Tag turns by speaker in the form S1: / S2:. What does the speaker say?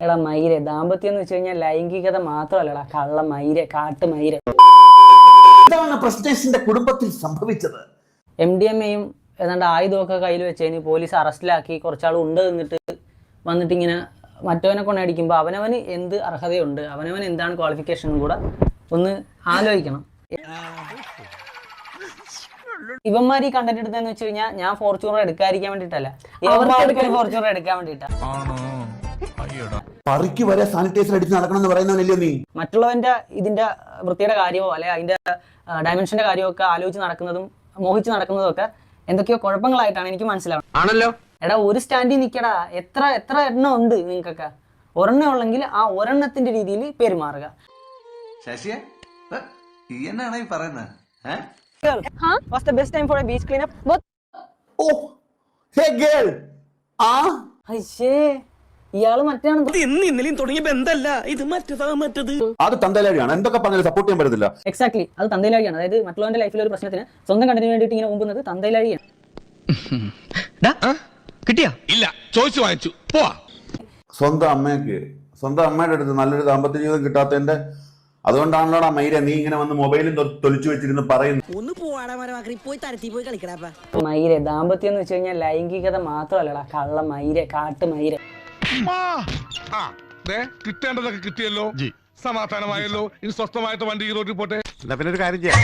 S1: എടാ മയിരെ ദാമ്പത്യം എന്ന് വെച്ച് കഴിഞ്ഞാൽ ലൈംഗികത മാത്രമല്ലടാ കള്ള മയിരെ കാട്ട് മയിരെ
S2: എന്താണ് പ്രശ്നേഷിന്റെ കുടുംബത്തിൽ സംഭവിച്ചത്.
S1: എം ഡി എം എയും ഏതാണ്ട് ആയുധമൊക്കെ കയ്യിൽ വെച്ചതിന് പോലീസ് അറസ്റ്റിലാക്കി. കുറച്ചാൾ ഉണ്ട് നിന്നിട്ട് വന്നിട്ട് ഇങ്ങനെ മറ്റവനെ കൊണ്ടടിക്കുമ്പോൾ അവനവന് എന്ത് അർഹതയുണ്ട് അവനവൻ എന്താണ് ക്വാളിഫിക്കേഷൻ കൂടെ ഒന്ന് ആലോചിക്കണം. ഇവന്മാർ ഈ കണ്ടന്റ് എടുത്തതെന്ന് വെച്ച് കഴിഞ്ഞാൽ ഞാൻ ഫോർച്യൂണർ എടുക്കാതിരിക്കാൻ വേണ്ടിയിട്ടല്ല. ഫോർച്യൂണർ എടുക്കാൻ വേണ്ടിയിട്ടാ.
S2: പറിക്ക് വരെ സാനിറ്റൈസർ അടിച്ച് നടക്കണം എന്ന് പറയുന്നവനല്ലേ നീ?
S1: മറ്റുള്ളവന്റെ ഇതിന്റെ വൃത്തിയുടെ കാര്യമോ അല്ലെ അതിന്റെ ഡയമെൻഷന്റെ കാര്യമോ ഒക്കെ ആലോചിച്ച് നടക്കുന്നതും മോഹിച്ച് നടക്കുന്നതും ഒക്കെ എന്തൊക്കെയോ കുഴപ്പങ്ങളായിട്ടാണ് എനിക്ക് മനസ്സിലാവുന്നത്.
S3: ആണല്ലോ.
S1: എടാ ഒരു സ്റ്റാൻഡിൽ നിൽക്കടാ എത്ര എത്ര എണ്ണം ഉണ്ട് നിങ്ങൾക്കൊക്കെ? ഒരെണ്ണം ഉള്ളെങ്കിൽ ആ ഒരെണ്ണത്തിന്റെ രീതിയിൽ പെരുമാറുക.
S4: ശശിയെ ഏ, ഈ എന്നാണ് ഈ പറയുന്നത്? ഏ?
S1: Was the best time for a beach cleanup
S2: oh hey girl ആ?
S1: അയ്യേ ഇയാൾ മറ്റേ
S5: ഇന്ന് ഇന്നലെയും തുടങ്ങിയ ബന്ധമല്ല ഇത് മറ്റേതാ മറ്റത്?
S2: അത് തന്തയിലാണ് എന്തൊക്കെ പറഞ്ഞാലും സപ്പോർട്ട് ചെയ്യാൻ പറ്റത്തില്ല.
S1: എക്സാക്ട്ലി അത് തന്തയിലാഴിയാണ്. അതായത് മറ്റുള്ളവന്റെ ലൈഫിൽ ഒരു പ്രശ്നത്തിന് സ്വന്തം കണ്ടിന് വേണ്ടിയിട്ട് ഇങ്ങനെ മുമ്പുന്നത് തന്തയിലാഴിയാണ്.
S5: കിട്ടിയാ?
S6: ഇല്ല ചോദിച്ചു വാങ്ങിച്ചു. പോവാ.
S2: സ്വന്തം അമ്മയ്ക്ക് സ്വന്തം അമ്മയുടെ അടുത്ത് നല്ലൊരു ദാമ്പത്യ ജീവിതം കിട്ടാത്തതിന്റെ അതുകൊണ്ടാണല്ലോ മൈര നീ ഇങ്ങനെ വന്ന് മൊബൈലും തൊലിച്ചു വെച്ചിരുന്ന് പറയുന്നു
S5: ഒന്ന് പോവാടാ മരമാക്കി പോയി തരത്തി പോയി കളിക്കടാപ്പാ
S1: മയിരെ ദാമ്പത്യം എന്ന് വെച്ച് കഴിഞ്ഞാൽ ലൈംഗികത മാത്രമല്ലടാ. കള്ള മൈര കാട്ട് മയിരെ
S6: ആ ദേ കിട്ടേണ്ടതൊക്കെ കിട്ടിയല്ലോ. സമാധാനമായല്ലോ. ഇനി സ്വസ്ഥമായിട്ട് വണ്ടി ഈ റോഡിൽ പോട്ടെ.
S7: എന്നാ പിന്നെ ഒരു കാര്യം ചെയ്യാം.